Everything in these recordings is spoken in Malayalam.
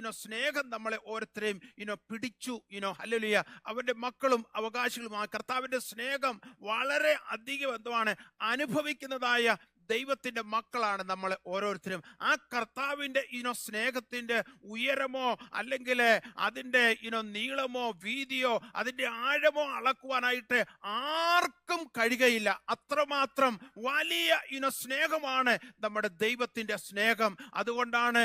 ഇനോ സ്നേഹം നമ്മളെ ഓരോരുത്തരെയും ഇനോ പിടിച്ചു ഇനോ ഹല്ലുലിയ അവന്റെ മക്കളും അവകാശികളും ആ കർത്താവിന്റെ സ്നേഹം വളരെ അധികം ബന്ധമാണ് അനുഭവിക്കുന്നതായ ദൈവത്തിന്റെ മക്കളാണ് നമ്മൾ ഓരോരുത്തരും. ആ കർത്താവിന്റെ ഇനോ സ്നേഹത്തിന്റെ ഉയരമോ അല്ലെങ്കിൽ അതിന്റെ ഇനോ നീളമോ വീതിയോ അതിന്റെ ആഴമോ അളക്കുവാനായിട്ട് ആർക്കും കഴിയുകയില്ല. അത്രമാത്രം വലിയ ഇനോ സ്നേഹമാണ് നമ്മുടെ ദൈവത്തിന്റെ സ്നേഹം. അതുകൊണ്ടാണ്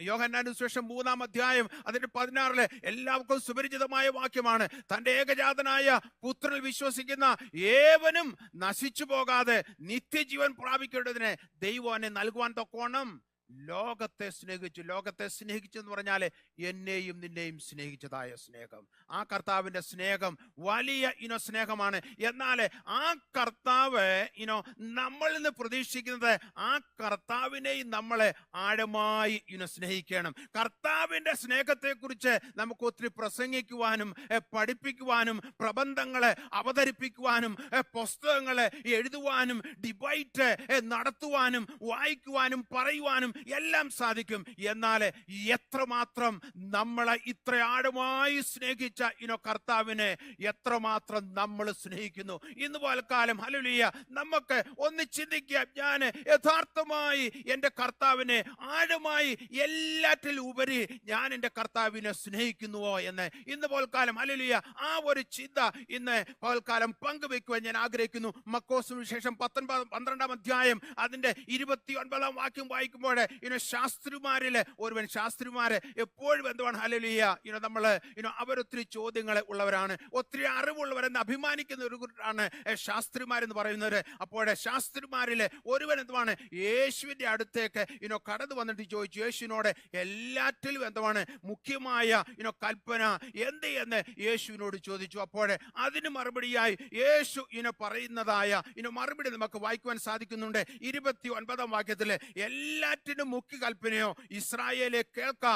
യോഹന്നാനു ശേഷം മൂന്നാം അധ്യായം അതിന്റെ പതിനാറിൽ എല്ലാവർക്കും സുപരിചിതമായ വാക്യമാണ്. തന്റെ ഏകജാതനായ പുത്രനിൽ വിശ്വസിക്കുന്ന ഏവനും നശിച്ചു പോകാതെ നിത്യജീവൻ പ്രാപിക്കേണ്ടതിന് ദൈവം നൽകുവാൻ തക്കോണം ലോകത്തെ സ്നേഹിച്ചു. ലോകത്തെ സ്നേഹിച്ചു എന്ന് പറഞ്ഞാൽ എന്നെയും നിന്നെയും സ്നേഹിച്ചതായ സ്നേഹം. ആ കർത്താവിന്റെ സ്നേഹം വലിയ ഇനോ സ്നേഹമാണ്. എന്നാൽ ആ കർത്താവ് ഇനോ നമ്മളിൽ നിന്ന് പ്രതീക്ഷിക്കുന്നത് ആ കർത്താവിനെയും നമ്മളെ ആഴമായി ഇനോ സ്നേഹിക്കണം. കർത്താവിന്റെ സ്നേഹത്തെക്കുറിച്ച് നമുക്ക് ഒത്തിരി പ്രസംഗിക്കുവാനും പഠിപ്പിക്കുവാനും പ്രബന്ധങ്ങളെ അവതരിപ്പിക്കുവാനും പുസ്തകങ്ങളെ എഴുതുവാനും ഡിബൈറ്റ് നടത്തുവാനും വായിക്കുവാനും പറയുവാനും എല്ലാം സാധിക്കും. എന്നാൽ എത്രമാത്രം നമ്മളെ ഇത്ര ആഴമായി സ്നേഹിച്ച ഇനോ കർത്താവിനെ എത്രമാത്രം നമ്മൾ സ്നേഹിക്കുന്നു. ഇന്ന് പോൽക്കാലം ഹലുലിയ നമുക്ക് ഒന്ന് ചിന്തിക്കുക ഞാൻ യഥാർത്ഥമായി എന്റെ കർത്താവിനെ ആഴമായി എല്ലാറ്റിൽ ഉപരി ഞാൻ എന്റെ കർത്താവിനെ സ്നേഹിക്കുന്നുവോ എന്ന്. ഇന്ന് പോൽക്കാലം ഹലുലിയ ആ ഒരു ചിന്ത ഇന്ന് പോൽക്കാലം പങ്കുവെക്കുവാൻ ഞാൻ ആഗ്രഹിക്കുന്നു. മക്കോസിന് ശേഷം പത്തൊൻപത് പന്ത്രണ്ടാം അധ്യായം അതിന്റെ ഇരുപത്തി ഒൻപതാം വാക്യം വായിക്കുമ്പോൾ ഇനോ ശാസ്ത്രിമാരിലെ ഒരുവൻ ശാസ്ത്രിമാരെ എപ്പോഴും എന്തുവാണ് ഹലലിയ ഇനോ നമ്മൾ ഇനോ അവരൊത്തിരി ചോദ്യങ്ങൾ ഉള്ളവരാണ്. ഒത്തിരി അറിവുള്ളവരെന്ന് അഭിമാനിക്കുന്ന ഒരു കൂട്ടരാണ് ശാസ്ത്രിമാരെന്ന് പറയുന്നവർ അപ്പോൾ ശാസ്ത്രിമാരിൽ ഒരുവൻ എന്തുമാണ് യേശുവിന്റെ അടുത്തേക്ക് ഇനോ കടന്നു വന്നിട്ട് ചോദിച്ചു യേശുവിനോട് എല്ലാറ്റിലും എന്തുമാണ് മുഖ്യമായ ഇനോ കൽപ്പന എന്ത് എന്ന്? യേശുവിനോട് ചോദിച്ചു. അപ്പോൾ അതിന് മറുപടിയായി യേശു ഇനോ പറയുന്നതായ ഇനോ മറുപടി നമുക്ക് വായിക്കുവാൻ സാധിക്കുന്നുണ്ട്. ഇരുപത്തി ഒൻപതാം വാക്യത്തിൽ എല്ലാറ്റിനും മുഖ്യ കൽപ്പനയോ ഇസ്രായേലെ കേൾക്ക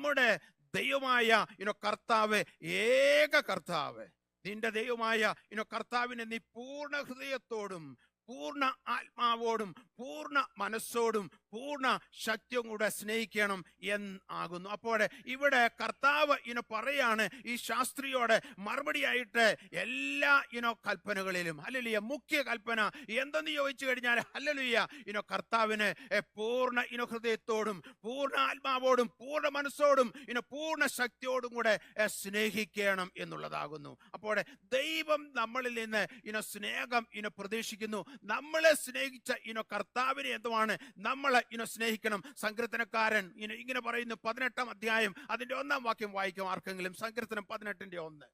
നമ്മുടെ ദൈവമായ ഇനോ കർത്താവ് ഏക കർത്താവ്. നിന്റെ ദൈവമായ ഇനോ കർത്താവിനെ നീ പൂർണ ഹൃദയത്തോടും പൂർണ ആത്മാവോടും പൂർണ മനസ്സോടും പൂർണ ശക്തിയും കൂടെ സ്നേഹിക്കണം എന്നാകുന്നു. അപ്പോൾ ഇവിടെ കർത്താവ് ഇനോ പറയാണ് ഈ ശാസ്ത്രിയോട് മറുപടിയായിട്ട് എല്ലാ ഇനോ കൽപ്പനകളിലും അല്ലലിയ മുഖ്യ കൽപ്പന എന്തെന്ന് ചോദിച്ചു കഴിഞ്ഞാൽ അല്ലലിയ ഇനോ കർത്താവിന് പൂർണ ഇനോ ഹൃദയത്തോടും പൂർണ ആത്മാവോടും പൂർണ മനസ്സോടും ഇനോ പൂർണ ശക്തിയോടും കൂടെ സ്നേഹിക്കണം എന്നുള്ളതാകുന്നു. അപ്പോൾ ദൈവം നമ്മളിൽ നിന്ന് ഇനോ സ്നേഹം ഇനോ പ്രതീക്ഷിക്കുന്നു. നമ്മളെ സ്നേഹിച്ച ഇനോ കർത്താവിനെ എന്തുവാണ്? നമ്മൾ ഇനോ സ്നേഹിക്കണം. സങ്കീർത്തനക്കാരൻ ഇനോ ഇങ്ങനെ പറയുന്നു പതിനെട്ടാം അധ്യായം. അതിന്റെ ഒന്നാം വാക്യം വായിക്കും ആർക്കെങ്കിലും. സങ്കീർത്തനം പതിനെട്ടിന്റെ ഒന്ന്.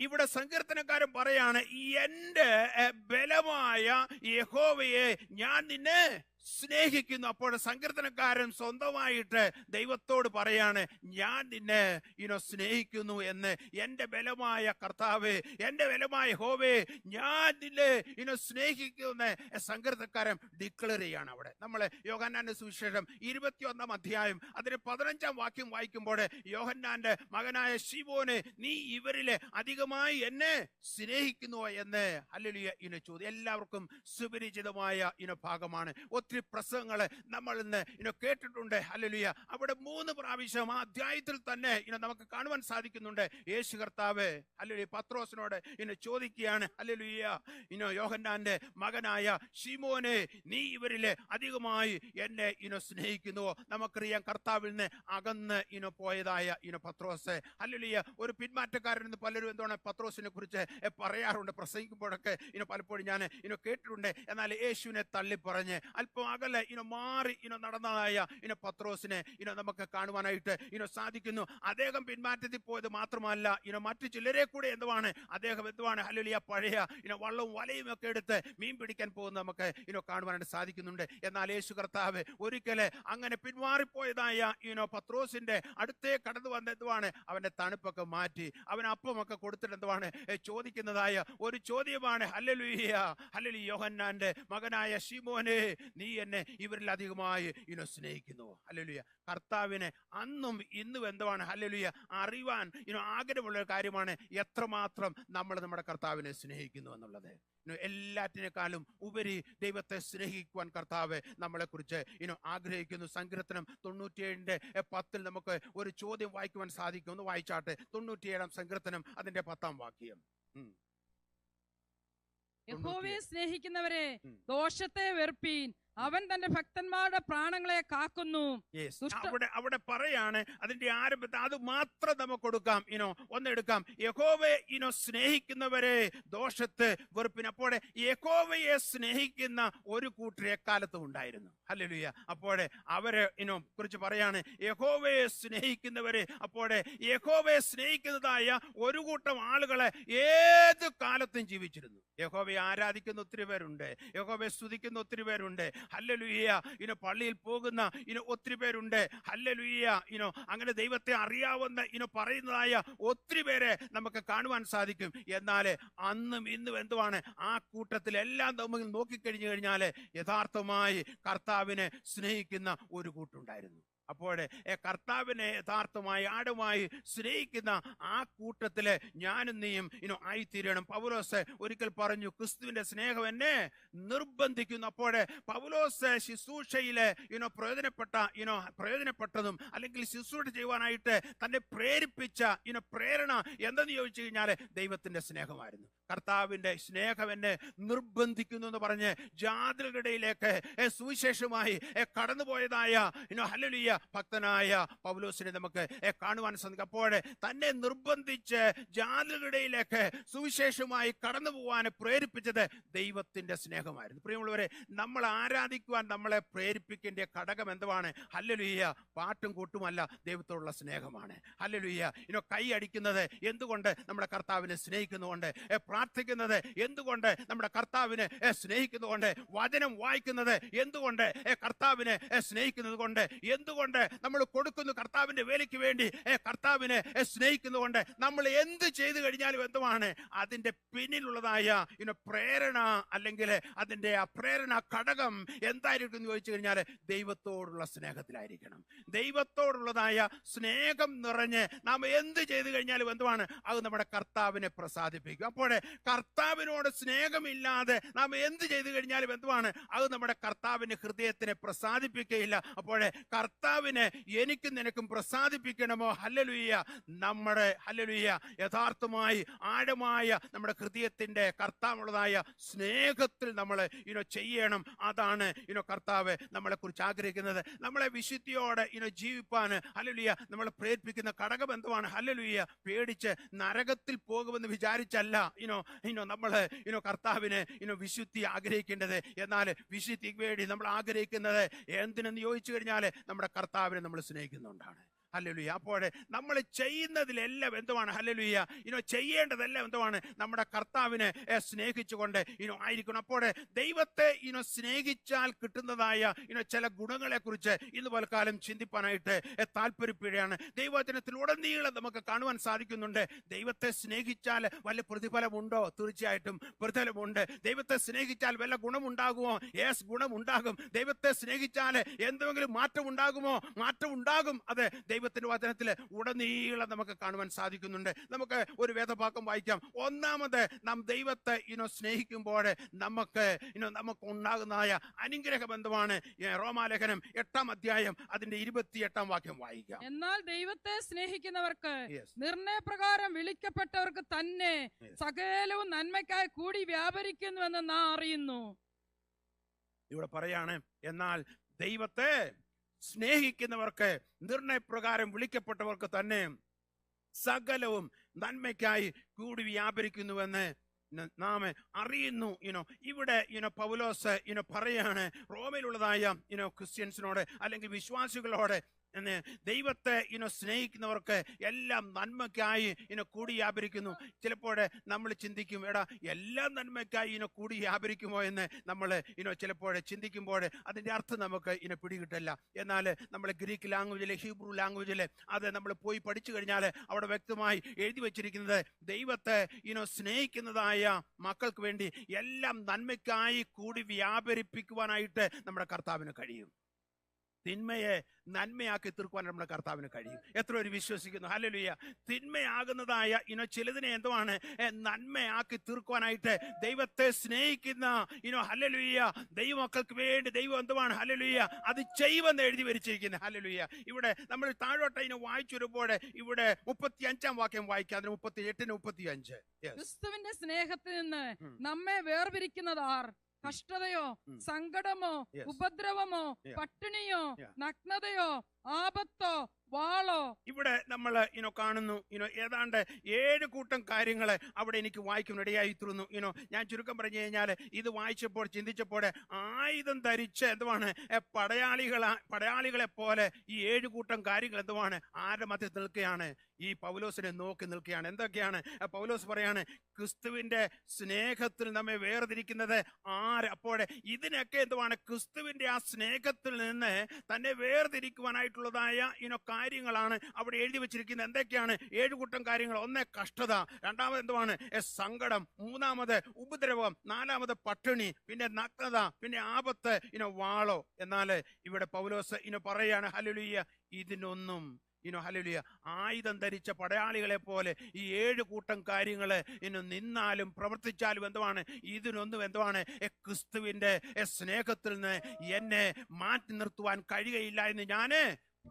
ഇവിടെ സങ്കീർത്തനക്കാരൻ പറയാണ് എന്റെ ബലമായ യഹോവയെ ഞാൻ നിന്നെ സ്നേഹിക്കുന്നു. അപ്പോൾ സങ്കീർത്തനക്കാരൻ സ്വന്തമായിട്ട് ദൈവത്തോട് പറയാണ് ഞാൻ നിന്നെ ഇനോ സ്നേഹിക്കുന്നു എന്ന്. എന്റെ ബലമായ കർത്താവ് എന്റെ ബലമായ ഹോവേ ഞാൻ നിന്നെ ഇനോ സ്നേഹിക്കുന്ന സങ്കീർത്തനക്കാരൻ ഡിക്ലെയർ ചെയ്യാണ് അവിടെ. നമ്മൾ യോഹന്നാന്റെ സുവിശേഷം ഇരുപത്തിയൊന്നാം അധ്യായം അതിന് പതിനഞ്ചാം വാക്യം വായിക്കുമ്പോൾ യോഹന്നാന്റെ മകനായ ശിവോന് നീ ഇവരിലെ അധികമായി എന്നെ സ്നേഹിക്കുന്നു എന്ന്. ഹല്ലേലൂയ ഇന ചോദ്യം. എല്ലാവർക്കും സുപരിചിതമായ ഇന ഭാഗമാണ്. ഒത്തിരി പ്രസംഗങ്ങൾ നമ്മൾ ഇന്ന് ഇന കേട്ടിട്ടുണ്ട്. ഹല്ലേലൂയ. അവിടെ മൂന്ന് പ്രാവശ്യം ആ അധ്യായത്തിൽ തന്നെ ഇന നമുക്ക് കാണുവാൻ സാധിക്കുന്നുണ്ട്. യേശു കർത്താവ് അല്ലെ പത്രോസിനോട് ഇന ചോദിക്കുകയാണ്. ഹല്ലേലൂയ. ഇനോ യോഹന്നാന്റെ മകനായ ഷിമോനെ നീ ഇവരിലെ അധികമായി എന്നെ ഇനോ സ്നേഹിക്കുന്നുവോ? നമുക്കറിയാം കർത്താവിൽ നിന്ന് അകന്ന് ഇനോ പോയതായ ഇനോ പത്രോസ്. ഹല്ലേലൂയ. ഒരു പിന്മാറ്റക്കാരൻ എന്ന് പലരും എന്താണ് പത്രോസിനെ കുറിച്ച് പറയാറുണ്ട്. പ്രസംഗിക്കുമ്പോഴൊക്കെ ഇനോ പലപ്പോഴും ഞാൻ ഇനോ കേട്ടിട്ടുണ്ട്. എന്നാൽ യേശുവിനെ തള്ളി പറഞ്ഞ് അല്പം അകലെ ഇനോ മാറി ഇനോ നടന്നതായ ഇനോ പത്രോസിനെ ഇനോ നമുക്ക് കാണുവാനായിട്ട് ഇനോ സാധിക്കുന്നു. അദ്ദേഹം പിന്മാറ്റത്തിൽ പോയത് മാത്രമല്ല ഇനോ മറ്റു ചിലരെ കൂടെ എന്തുവാണ്? അദ്ദേഹം എന്തുവാണ്? ഹല്ലേലൂയ പഴയ ഇനോ വള്ളവും വലയും ഒക്കെ എടുത്ത് മീൻ പിടിക്കാൻ പോകുന്നത് നമുക്ക് ഇനോ കാണുവാനായിട്ട് സാധിക്കുന്നുണ്ട്. എന്നാൽ യേശു കർത്താവ് ഒരിക്കലെ അങ്ങനെ പിന്മാറിപ്പോയതായ ഇനോ പത്രോസിന്റെ അടുത്തേ കടന്നു വന്ന എന്തുവാണ്? അവന്റെ തണുപ്പൊക്കെ മാറ്റി അവൻ അപ്പമൊക്കെ കൊടുത്തിട്ട് എന്തുവാണ്? ചോദിക്കുന്നതായ ഒരു ചോദ്യമാണ്. ഹല്ലേലൂയ ഹല്ലലി യോഹന്നാന്റെ മകനായ ഷിമോനെ നീ നീ എന്നെ ഇവരിൽ അധികമായി ഇനോ സ്നേഹിക്കുന്നു. ഹല്ലേലൂയ. കർത്താവിനെ അന്നും ഇന്നും എന്തുവാണ്? ഹല്ലേലൂയ. അറിവാൻ ഇനോ ആഗ്രഹമുള്ള ഒരു കാര്യമാണ് എത്രമാത്രം നമ്മൾ നമ്മുടെ കർത്താവിനെ സ്നേഹിക്കുന്നു എന്നുള്ളത്. എല്ലാറ്റിനേക്കാളും ഉപരി ദൈവത്തെ സ്നേഹിക്കുവാൻ കർത്താവ് നമ്മളെ കുറിച്ച് ഇനോ ആഗ്രഹിക്കുന്നു. സങ്കീർത്തനം തൊണ്ണൂറ്റിയേഴിന്റെ എ, പത്തിൽ നമുക്ക് ഒരു ചോദ്യം വായിക്കുവാൻ സാധിക്കും. ഒന്ന് വായിച്ചാട്ടെ. തൊണ്ണൂറ്റിയേഴാം സങ്കീർത്തനം അതിന്റെ പത്താം വാക്യം. യഹോവയെ സ്നേഹിക്കുന്നവരെ ദോഷത്തെ വെറുപ്പീൻ അവൻ തന്റെ ഭക്തന്മാരുടെ പ്രാണങ്ങളെ കാക്കുന്നു. അവിടെ അവിടെ പറയാണ് അതിന്റെ ആരംഭത്തെ അത് മാത്രം നമുക്ക് കൊടുക്കാം. ഇനോ ഒന്നെടുക്കാം യഹോവയെ ഇനോ സ്നേഹിക്കുന്നവരെ ദോഷത്തെ വെറുപ്പിന്. അപ്പോഴെ യഹോവയെ സ്നേഹിക്കുന്ന ഒരു കൂട്ടർ എക്കാലത്തും ഉണ്ടായിരുന്നു. ഹല്ലേലൂയ അപ്പോഴെ അവരെ ഇനോ കുറിച്ച് പറയാണ് യഹോവയെ സ്നേഹിക്കുന്നവരെ. അപ്പോഴെ യഹോവയെ സ്നേഹിക്കുന്നതായ ഒരു കൂട്ടം ആളുകളെ ഏത് കാലത്തും ജീവിച്ചിരുന്നു. യഹോവയെ ആരാധിക്കുന്ന ഒത്തിരി പേരുണ്ട്. യഹോവയെ സ്തുതിക്കുന്ന ഒത്തിരി പേരുണ്ട്. ഹല്ലലുയ്യ ഇനോ പള്ളിയിൽ പോകുന്ന ഇനോ ഒത്തിരി പേരുണ്ട്. ഹല്ലലുയ്യ ഇനോ അങ്ങനെ ദൈവത്തെ അറിയാവുന്ന ഇനോ പറയുന്നതായ ഒത്തിരി പേരെ നമുക്ക് കാണുവാൻ സാധിക്കും. എന്നാൽ അന്നും ഇന്നും എന്തുവാണ്? ആ കൂട്ടത്തിൽ എല്ലാം നമ്മൾ നോക്കിക്കഴിഞ്ഞു കഴിഞ്ഞാൽ യഥാർത്ഥമായി കർത്താവിനെ സ്നേഹിക്കുന്ന ഒരു കൂട്ടുണ്ടായിരുന്നു. അപ്പോൾ കർത്താവിനെ യഥാർത്ഥമായി ആടുമായി സ്നേഹിക്കുന്ന ആ കൂട്ടത്തിൽ ഞാനും നീയും ഇനോ ആയിത്തീരണം. പൗലോസ് ഒരിക്കൽ പറഞ്ഞു ക്രിസ്തുവിന്റെ സ്നേഹം എന്നെ നിർബന്ധിക്കുന്നു. അപ്പോഴേ പൗലോസ് ശുശ്രൂഷയിലെ ഇനോ പ്രയോജനപ്പെട്ട ഇനോ പ്രയോജനപ്പെട്ടതും അല്ലെങ്കിൽ ശുശ്രൂഷ ചെയ്യുവാനായിട്ട് തന്നെ പ്രേരിപ്പിച്ച ഇനോ പ്രേരണ എന്തെന്ന് ചോദിച്ചു കഴിഞ്ഞാൽ ദൈവത്തിന്റെ സ്നേഹമായിരുന്നു. കർത്താവിന്റെ സ്നേഹം എന്നെ നിർബന്ധിക്കുന്നു എന്ന് പറഞ്ഞ് ജാതികളുടെ ഇടയിലേക്ക് സുവിശേഷമായി കടന്നുപോയതായ ഇനോ ഹല്ലേലൂയ ഭക്തനായ പൗലോസിനെ നമുക്ക് കാണുവാൻ സാധിക്കും. അപ്പോൾ തന്നെ നിർബന്ധിച്ച് ജാതികളുടെയിലേക്ക് സുവിശേഷമായി കടന്നു പോകാൻ പ്രേരിപ്പിച്ചത് ദൈവത്തിന്റെ സ്നേഹമായിരുന്നു. പ്രിയമുള്ളവരെ നമ്മൾ ആരാധിക്കുവാൻ നമ്മളെ പ്രേരിപ്പിക്കേണ്ട ഘടകം എന്തുവാണ്? ഹല്ലലുയ്യ. പാട്ടും കൂട്ടുമല്ല ദൈവത്തോടുള്ള സ്നേഹമാണ്. ഹല്ലലുയ്യ. ഇനോ കൈ അടിക്കുന്നത് എന്തുകൊണ്ട് നമ്മുടെ കർത്താവിനെ സ്നേഹിക്കുന്നതുകൊണ്ട് പ്രാർത്ഥിക്കുന്നത് എന്തുകൊണ്ട് നമ്മുടെ കർത്താവിനെ സ്നേഹിക്കുന്നതുകൊണ്ട് വചനം വായിക്കുന്നത് എന്തുകൊണ്ട്? കർത്താവിനെ സ്നേഹിക്കുന്നത് കൊണ്ട് എന്തുകൊണ്ട് നമ്മൾ കൊടുക്കുന്നു കർത്താവിന്റെ വേലയ്ക്ക് വേണ്ടി. കർത്താവിനെ സ്നേഹിക്കുന്നതുകൊണ്ട് നമ്മൾ എന്ത് ചെയ്തു കഴിഞ്ഞാലും എന്തുമാണ്? അതിന്റെ പിന്നിലുള്ളതായ ഇനോ പ്രേരണ അല്ലെങ്കിൽ അതിന്റെ ആ പ്രേരണ ഘടകം എന്തായിരിക്കും എന്ന് ചോദിച്ചു കഴിഞ്ഞാൽ ദൈവത്തോടുള്ള സ്നേഹത്തിലായിരിക്കണം. ദൈവത്തോടുള്ളതായ സ്നേഹം നിറഞ്ഞ് നാം എന്ത് ചെയ്തു കഴിഞ്ഞാലും എന്തുമാണ്? അത് നമ്മുടെ കർത്താവിനെ പ്രസാദിപ്പിക്കും. അപ്പോൾ കർത്താവിനോട് സ്നേഹമില്ലാതെ നാം എന്ത് ചെയ്തു കഴിഞ്ഞാലും എന്തുമാണ്? അത് നമ്മുടെ കർത്താവിന്റെ ഹൃദയത്തിനെ പ്രസാദിപ്പിക്കുകയില്ല. അപ്പോൾ കർത്താവിനെ എനിക്കും നിനക്കും പ്രസാദിപ്പിക്കണമോ? ഹല്ലലുയ്യ നമ്മുടെ ഹല്ലലുയ്യ യഥാർത്ഥമായി ആഴമായ നമ്മുടെ ഹൃദയത്തിന്റെ കർത്താവുള്ളതായ സ്നേഹത്തിൽ നമ്മൾ ഇനോ ചെയ്യണം. അതാണ് ഇനോ കർത്താവ് നമ്മളെ കുറിച്ച് ആഗ്രഹിക്കുന്നത്. നമ്മളെ വിശുദ്ധിയോടെ ഇനോ ജീവിപ്പാൻ ഹല്ലലുയ്യ നമ്മളെ പ്രേരിപ്പിക്കുന്ന ഘടകബന്ധമാണ് ഹല്ലലുയ്യ ഹല്ലേലൂയ. പേടിച്ച് നരകത്തിൽ പോകുമെന്ന് വിചാരിച്ചല്ല ഇനോ ഇനോ നമ്മൾ ഇനോ കർത്താവിനെ ഇനോ വിശുദ്ധി ആഗ്രഹിക്കേണ്ടത്. എന്നാൽ വിശുദ്ധിക്ക് വേണ്ടി നമ്മൾ ആഗ്രഹിക്കുന്നത് എന്തിനെന്ന് ചോദിച്ചു കഴിഞ്ഞാൽ നമ്മുടെ കർത്താവിനെ നമ്മൾ സ്നേഹിക്കുന്നുണ്ടാണ് ഹല്ലേലൂയ അപ്പോൾ നമ്മൾ ചെയ്യുന്നതിലെല്ലാം എന്തുമാണ് ഹല്ലേലൂയ ഇനോ ചെയ്യേണ്ടതെല്ലാം എന്തുമാണ് നമ്മുടെ കർത്താവിനെ സ്നേഹിച്ചുകൊണ്ട് ഇനോ ആയിരിക്കണം. അപ്പോൾ ദൈവത്തെ ഇനോ സ്നേഹിച്ചാൽ കിട്ടുന്നതായ ഇനോ ചില ഗുണങ്ങളെക്കുറിച്ച് ഇന്ന് പലക്കാലം ചിന്തിപ്പാനായിട്ട് താല്പര്യപ്പെടുകയാണ്. ദൈവജനത്തിലുടനീളം നമുക്ക് കാണുവാൻ സാധിക്കുന്നുണ്ട്. ദൈവത്തെ സ്നേഹിച്ചാൽ വല്ല പ്രതിഫലമുണ്ടോ? തീർച്ചയായിട്ടും പ്രതിഫലമുണ്ട്. ദൈവത്തെ സ്നേഹിച്ചാൽ വല്ല ഗുണമുണ്ടാകുമോ? യേസ് ഗുണമുണ്ടാകും. ദൈവത്തെ സ്നേഹിച്ചാൽ എന്തെങ്കിലും മാറ്റം ഉണ്ടാകുമോ മാറ്റം ഉണ്ടാകും അത് ദൈവത്തിന്റെ വചനത്തിൽ ഉടനീളം നമുക്ക് കാണുവാൻ സാധിക്കുന്നുണ്ട് നമുക്ക് ഒരു വേദഭാഗം വായിക്കാം ഒന്നാമത് നാം ദൈവത്തെ ഇനോ സ്നേഹിക്കുമ്പോൾ നമുക്ക് ഇനോ നമുക്ക് ഉണ്ടാകുന്നതായ അനുഗ്രഹ ബന്ധമാണ് റോമാലേഖനം എട്ടാം അധ്യായം അതിന്റെ ഇരുപത്തിയെട്ടാം വാക്യം വായിക്കാം എന്നാൽ ദൈവത്തെ സ്നേഹിക്കുന്നവർക്ക്. നിർണയപ്രകാരം വിളിക്കപ്പെട്ടവർക്ക് തന്നെ. സകലവും നന്മയ്ക്കായി കൂടി വ്യാപരിക്കുന്നുവെന്ന് നാം അറിയുന്നു ഇവിടെ പറയാണ് എന്നാൽ ദൈവത്തെ സ്നേഹിക്കുന്നവർക്ക് നിർണയപ്രകാരം വിളിക്കപ്പെട്ടവർക്ക് തന്നെ സകലവും നന്മയ്ക്കായി കൂടി വ്യാപരിക്കുന്നുവെന്ന് നാം അറിയുന്നു. ഇനോ ഇവിടെ ഇനോ പൗലോസ് ഇനോ പറയാണ്. റോമിലുള്ളതായ ഇനോ ക്രിസ്ത്യൻസിനോട് അല്ലെങ്കിൽ വിശ്വാസികളോട് ദൈവത്തെ ഇനോ സ്നേഹിക്കുന്നവർക്ക് എല്ലാം നന്മയ്ക്കായി ഇനോ കൂടി വ്യാപരിക്കുന്നു ചിലപ്പോൾ നമ്മൾ ചിന്തിക്കും എടാ എല്ലാം നന്മയ്ക്കായി ഇനോ കൂടി വ്യാപരിക്കുമോ എന്ന് നമ്മൾ ഇനോ ചിലപ്പോൾ ചിന്തിക്കുമ്പോൾ അതിന്റെ അർത്ഥം നമുക്ക് ഇനോ പിടികിട്ടില്ല. എന്നാൽ നമ്മൾ ഗ്രീക്ക് ലാംഗ്വേജിലെ ഹീബ്രു ലാംഗ്വേജിൽ അത് നമ്മൾ പോയി പഠിച്ചു കഴിഞ്ഞാൽ അവിടെ വ്യക്തമായി എഴുതി വച്ചിരിക്കുന്നത് ദൈവത്തെ ഇനോ സ്നേഹിക്കുന്നതായ മക്കൾക്ക് വേണ്ടി എല്ലാം നന്മയ്ക്കായി കൂടി വ്യാപരിപ്പിക്കുവാനായിട്ട് നമ്മുടെ കർത്താവിന് കഴിയും. തിന്മയെ നന്മയാക്കി തീർക്കുവാൻ നമ്മുടെ കർത്താവിന് കഴിയും. എത്ര ഒരു വിശ്വസിക്കുന്നു. ഹലലുയ്യ തിന്മയാകുന്നതായ ഇനോ ചിലതിനെ എന്തുമാണ് നന്മയാക്കി തീർക്കുവാനായിട്ട് ദൈവത്തെ സ്നേഹിക്കുന്ന ഇനോ ഹലലുയ്യ ദൈവമക്കൾക്ക് വേണ്ടി ദൈവം എന്തുമാണ് ഹലലുയ്യ അത് ചെയ്യുമെന്ന് എഴുതി വരിച്ചിരിക്കുന്നത് ഹലലുയ്യ ഇവിടെ നമ്മൾ താഴോട്ട് ഇതിനെ വായിച്ചു വരുമ്പോൾ ഇവിടെ മുപ്പത്തി അഞ്ചാം വാക്യം വായിക്കാം. അതിന് മുപ്പത്തി എട്ടിന് മുപ്പത്തി അഞ്ച് ക്രിസ്തുവിന്റെ സ്നേഹത്തിൽ നിന്ന്. നമ്മെ വേർപിരിക്കുന്നതാർ കഷ്ടതയോ ഉം. സങ്കടമോ Yes. ഉപദ്രവമോ Yeah. പട്ടിണിയോ Yeah. നഗ്നതയോ ആപത്തോ വാളോ? ഇവിടെ നമ്മൾ ഇനോ കാണുന്നു ഇനോ ഏതാണ്ട് ഏഴ് കൂട്ടം കാര്യങ്ങൾ അവിടെ എനിക്ക് വായിക്കുന്ന ഇടയായി തീർന്നു ഇനോ ഞാൻ ചുരുക്കം പറഞ്ഞു കഴിഞ്ഞാൽ ഇത് വായിച്ചപ്പോൾ ചിന്തിച്ചപ്പോൾ ആയുധം ധരിച്ച് എന്തുവാണ്? പടയാളികൾ പടയാളികളെ പോലെ ഈ ഏഴ് കൂട്ടം കാര്യങ്ങൾ എന്തുവാണ്? ആരുടെ മധ്യത്തിൽ നിൽക്കുകയാണ്? ഈ പൗലോസിനെ നോക്കി നിൽക്കുകയാണ്. എന്തൊക്കെയാണ്? പൗലോസ് പറയാണ് ക്രിസ്തുവിന്റെ സ്നേഹത്തിൽ നമ്മെ വേർതിരിക്കുന്നത് ആര്? അപ്പോൾ ഇതിനൊക്കെ എന്തുവാണ്? ക്രിസ്തുവിന്റെ ആ സ്നേഹത്തിൽ നിന്ന് തന്നെ വേർതിരിക്കുവാനായിട്ടുള്ളതായ ഇനോ കാര്യങ്ങളാണ് അവിടെ എഴുതി വെച്ചിരിക്കുന്നത്. എന്തൊക്കെയാണ്? ഏഴ് കൂട്ടം കാര്യങ്ങൾ. ഒന്ന് കഷ്ടത രണ്ടാമത് എന്തുവാണ്? സങ്കടം മൂന്നാമത് ഉപദ്രവം നാലാമത് പട്ടിണി പിന്നെ നഗ്നത പിന്നെ ആപത്ത് ഇനോ വാളോ. എന്നാൽ ഇവിടെ പൗലോസ് ഇനോ പറയാണ് ഹലുലിയ ഇതിനൊന്നും ഇനോ ഹലുലിയ ആയുധം ധരിച്ച പടയാളികളെ പോലെ ഈ ഏഴ് കൂട്ടം കാര്യങ്ങൾ ഇനി നിന്നാലും പ്രവർത്തിച്ചാലും എന്തുവാണ്? ഇതിനൊന്നും എന്തുവാണ്? എ, ക്രിസ്തുവിന്റെ എ, സ്നേഹത്തിൽ നിന്ന് എന്നെ മാറ്റി നിർത്തുവാൻ കഴിയുകയില്ല എന്ന് ഞാൻ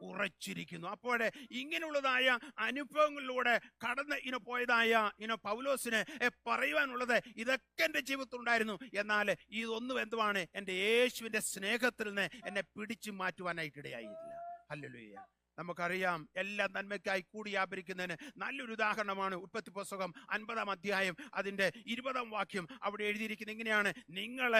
ഉറച്ചിരിക്കുന്നു. അപ്പോഴേ ഇങ്ങനെയുള്ളതായ അനുഭവങ്ങളിലൂടെ കടന്ന് ഇന പോയതായ ഇന പൗലോസിന് പറയുവാനുള്ളത് ഇതൊക്കെ എന്റെ ജീവിതത്തിൽ ഉണ്ടായിരുന്നു എന്നാൽ ഇതൊന്നും എന്തുവാണ്? എന്റെ യേശുവിന്റെ സ്നേഹത്തിൽ നിന്ന് എന്നെ പിടിച്ചു മാറ്റുവാനായിട്ടിടയായില്ല അല്ലല്ലോ നമുക്കറിയാം എല്ലാ നന്മയ്ക്കായി കൂടി വ്യാപരിക്കുന്നതിന് നല്ലൊരു ഉദാഹരണമാണ് ഉൽപ്പത്തി പുസ്തകം അൻപതാം അധ്യായം അതിന്റെ ഇരുപതാം വാക്യം അവിടെ എഴുതിയിരിക്കുന്നത് ഇങ്ങനെയാണ്. നിങ്ങൾ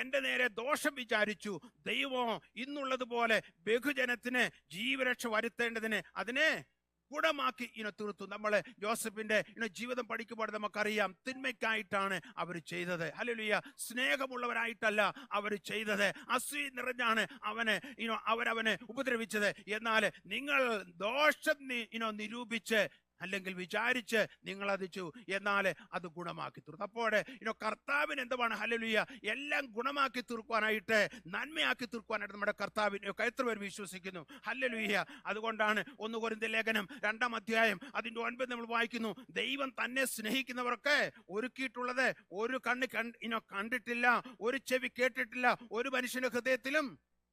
എന്റെ നേരെ ദോഷം വിചാരിച്ചു ദൈവം ഇന്നുള്ളതുപോലെ ബഹുജനത്തിന് ജീവരക്ഷ വരുത്തേണ്ടതിന് അതിനെ ഗുണമാക്കി ഇനെ തീർത്തു. നമ്മൾ ജോസഫിന്റെ ഇനെ ജീവിതം പഠിക്കുമ്പോൾ നമുക്കറിയാം തിന്മയ്ക്കായിട്ടാണ് അവർ ചെയ്തത്. ഹല്ലേലൂയ. സ്നേഹമുള്ളവരായിട്ടല്ല അവർ ചെയ്തത്. അസൂയ നിറഞ്ഞാണ് അവനെ ഇനോ അവരവനെ ഉപദ്രവിച്ചത്. എന്നാൽ നിങ്ങൾ ദോഷം ഇനോ നിരൂപിച്ച് അല്ലെങ്കിൽ വിചാരിച്ച് നിങ്ങൾ അത് ചു എന്നാൽ അത് ഗുണമാക്കി തീർക്കും അപ്പോൾ ഇനോ കർത്താവിന് എന്തുവാണ്? ഹല്ലേലൂയ. എല്ലാം ഗുണമാക്കി തീർക്കുവാനായിട്ട് നന്മയാക്കി തീർക്കുവാനായിട്ട് നമ്മുടെ കർത്താവിന് എത്ര പേർ വിശ്വസിക്കുന്നു? ഹല്ലേലൂയ. അതുകൊണ്ടാണ് ഒന്ന് കുറിന്ത ലേഖനം രണ്ടാം അധ്യായം അതിന്റെ ഒൻപത് നമ്മൾ വായിക്കുന്നു. ദൈവം തന്നെ സ്നേഹിക്കുന്നവർക്ക് ഒരുക്കിയിട്ടുള്ളത് ഒരു കണ്ണ് കണ്ട് ഇനോ കണ്ടിട്ടില്ല ഒരു ചെവി കേട്ടിട്ടില്ല ഒരു മനുഷ്യന്റെ ഹൃദയത്തിലും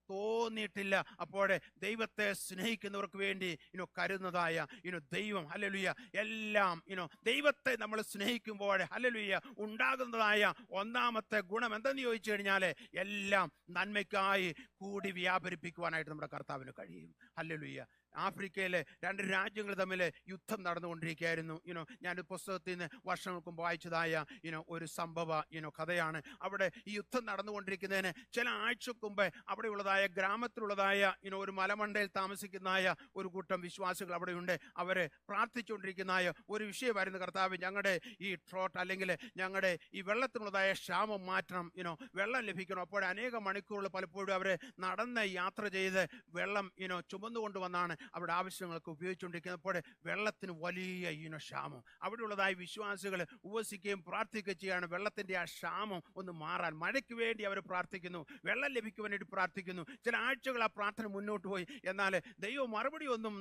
തോന്നിയിട്ടില്ല. അപ്പോഴേ ദൈവത്തെ സ്നേഹിക്കുന്നവർക്ക് വേണ്ടി ഇനോ കരുതുന്നതായ ഇനോ ദൈവം ഹല്ലേലൂയ എല്ലാം ഇനോ ദൈവത്തെ നമ്മൾ സ്നേഹിക്കുമ്പോൾ ഹല്ലേലൂയ ഉണ്ടാകുന്നതായ ഒന്നാമത്തെ ഗുണം എന്തെന്ന് ചോദിച്ചു കഴിഞ്ഞാൽ എല്ലാം നന്മയ്ക്കായി കൂടി വ്യാപരിപ്പിക്കുവാനായിട്ട് നമ്മുടെ കർത്താവിന് കഴിയും. ഹല്ലേലൂയ ആഫ്രിക്കയിലെ രണ്ട് രാജ്യങ്ങൾ തമ്മിൽ യുദ്ധം നടന്നുകൊണ്ടിരിക്കുകയായിരുന്നു. ഇനോ ഞാൻ പുസ്തകത്തിൽ നിന്ന് വർഷങ്ങൾക്ക് മുമ്പ് വായിച്ചതായ ഇനോ ഒരു സംഭവ ഇനോ കഥയാണ്. അവിടെ ഈ യുദ്ധം നടന്നുകൊണ്ടിരിക്കുന്നതിന് ചില ആഴ്ചക്ക് മുമ്പ് അവിടെയുള്ളതായ ഗ്രാമത്തിലുള്ളതായ ഇനോ ഒരു മലമണ്ടയിൽ താമസിക്കുന്നതായ ഒരു കൂട്ടം വിശ്വാസികൾ അവിടെയുണ്ട്. അവരെ പ്രാർത്ഥിച്ചുകൊണ്ടിരിക്കുന്നതായ ഒരു വിഷയമായിരുന്നു കർത്താവ് ഞങ്ങളുടെ ഈ ട്രോട്ട് അല്ലെങ്കിൽ ഞങ്ങളുടെ ഈ വെള്ളത്തിനുള്ളതായ ക്ഷാമം മാറ്റണം ഇനോ വെള്ളം ലഭിക്കണം. അപ്പോൾ അനേക മണിക്കൂറുകൾ പലപ്പോഴും അവരെ നടന്ന് യാത്ര ചെയ്ത് വെള്ളം ഇനോ ചുമന്നുകൊണ്ടുവന്നാണ്. അവിടെ ആവശ്യങ്ങൾക്ക് ആവശ്യങ്ങളൊക്കെ ഉപയോഗിച്ചുകൊണ്ടിരിക്കുന്നപ്പോൾ വെള്ളത്തിന് വലിയ ഇന ക്ഷാമം. അവിടെയുള്ളതായ വിശ്വാസികൾ ഉപസിക്കുകയും പ്രാർത്ഥിക്കുകയും ചെയ്യുകയാണ്. വെള്ളത്തിന്റെ ആ ക്ഷാമം ഒന്ന് മാറാൻ മഴയ്ക്ക് വേണ്ടി അവർ പ്രാർത്ഥിക്കുന്നു. വെള്ളം ലഭിക്കുവാൻ വേണ്ടി പ്രാർത്ഥിക്കുന്നു. ചില ആഴ്ചകൾ ആ പ്രാർത്ഥന മുന്നോട്ട് പോയി. എന്നാൽ ദൈവം മറുപടി ഒന്നും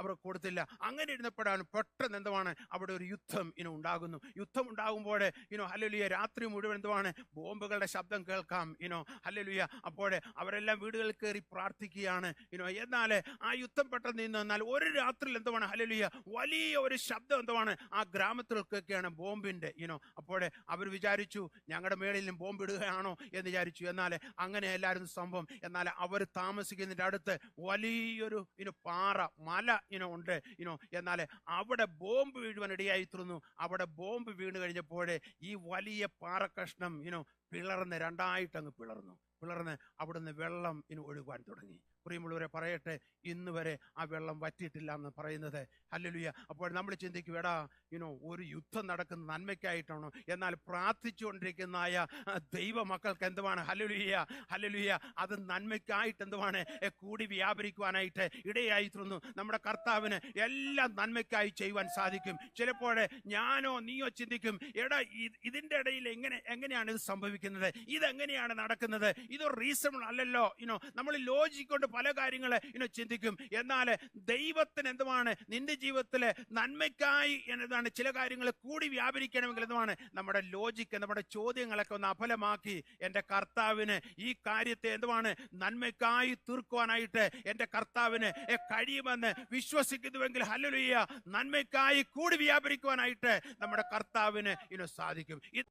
അവർ കൊടുത്തില്ല. അങ്ങനെ ഇരുന്നപ്പോഴാണ് പെട്ടെന്ന് എന്തുവാണ്? അവിടെ ഒരു യുദ്ധം ഇനം ഉണ്ടാകുന്നു. യുദ്ധം ഉണ്ടാകുമ്പോൾ ഇനോ ഹലലുയ രാത്രി മുഴുവൻ എന്തുവാണ്? ബോംബുകളുടെ ശബ്ദം കേൾക്കാം ഇനോ ഹലലുയ അപ്പോൾ അവരെല്ലാം വീടുകളിൽ കയറി പ്രാർത്ഥിക്കുകയാണ് ഇനോ എന്നാൽ ആ യുദ്ധം പെട്ടെന്ന് നിന്ന് എന്നാൽ ഒരു രാത്രിയിൽ എന്തുവാണ്? ഹലലിയ വലിയ ഒരു ശബ്ദം എന്തുവാണ്? ആ ഗ്രാമത്തിൽ ബോംബിന്റെ ഇനോ അപ്പോഴേ അവർ വിചാരിച്ചു ഞങ്ങളുടെ മേളിലും ബോംബ് ഇടുകയാണോ? എന്ന് വിചാരിച്ചു. എന്നാൽ അങ്ങനെ എല്ലാവരും സംഭവം. എന്നാൽ അവർ താമസിക്കുന്നതിന്റെ അടുത്ത് വലിയൊരു ഇനി പാറ മല ഇനോ ഉണ്ട് ഇനോ എന്നാൽ അവിടെ ബോംബ് വീഴുവാൻ ഇടയായിത്തീർന്നു. അവിടെ ബോംബ് വീണ് കഴിഞ്ഞപ്പോഴേ ഈ വലിയ പാറ കഷ്ണം ഇനോ പിളർന്ന് രണ്ടായിട്ട് അങ്ങ് പിളർന്നു. പിളർന്ന് അവിടുന്ന് വെള്ളം ഇനി ഒഴുകുവാൻ തുടങ്ങി. പ്രിയമുള്ളവരെ പറയട്ടെ ഇന്ന് വരെ ആ വെള്ളം വറ്റിയിട്ടില്ല എന്ന് പറയുന്നത്. ഹല്ലേലൂയ. അപ്പോൾ നമ്മൾ ചിന്തിക്കും എടാ യുനോ ഒരു യുദ്ധം നടക്കുന്ന നന്മയ്ക്കായിട്ടാണോ? എന്നാൽ പ്രാർത്ഥിച്ചുകൊണ്ടിരിക്കുന്നതായ ദൈവ മക്കൾക്ക് എന്തുവാണ്? ഹലലുയ്യ ഹലലുയ്യ അത് നന്മയ്ക്കായിട്ട് എന്തുവാണ്? കൂടി വ്യാപരിക്കുവാനായിട്ട് ഇടയായി തീർന്നു. നമ്മുടെ കർത്താവിന് എല്ലാം നന്മയ്ക്കായി ചെയ്യുവാൻ സാധിക്കും. ചിലപ്പോൾ ഞാനോ നീയോ ചിന്തിക്കും എടാ ഇതിന്റെ ഇടയിൽ എങ്ങനെ എങ്ങനെയാണ് ഇത് സംഭവിക്കുന്നത്? ഇതെങ്ങനെയാണ് നടക്കുന്നത്? ഇത് റീസണബിൾ അല്ലല്ലോ. ഇനോ നമ്മൾ ലോജിക് കൊണ്ട് പല കാര്യങ്ങൾ ഇങ്ങനെ ചിന്തിക്കും. എന്നാൽ ദൈവത്തിന് എന്തുമാണ്? നിന്റെ ജീവിതത്തിലെ നന്മയ്ക്കായി എന്നതാണ് ചില കാര്യങ്ങൾ കൂടി വ്യാപരിക്കണമെങ്കിൽ എന്തുമാണ്? നമ്മുടെ ലോജിക്ക് നമ്മുടെ ചോദ്യങ്ങളൊക്കെ ഒന്ന് അഫലമാക്കി എന്റെ കർത്താവിന് ഈ കാര്യത്തെ എന്തുമാണ്? നന്മയ്ക്കായി തീർക്കുവാനായിട്ട് എന്റെ കർത്താവിന് കഴിയുമെന്ന് വിശ്വസിക്കുന്നുവെങ്കിൽ ഹല്ലേലൂയ നന്മയ്ക്കായി കൂടി വ്യാപരിക്കുവാനായിട്ട് നമ്മുടെ കർത്താവിന് ഇനി സാധിക്കും. ഇത്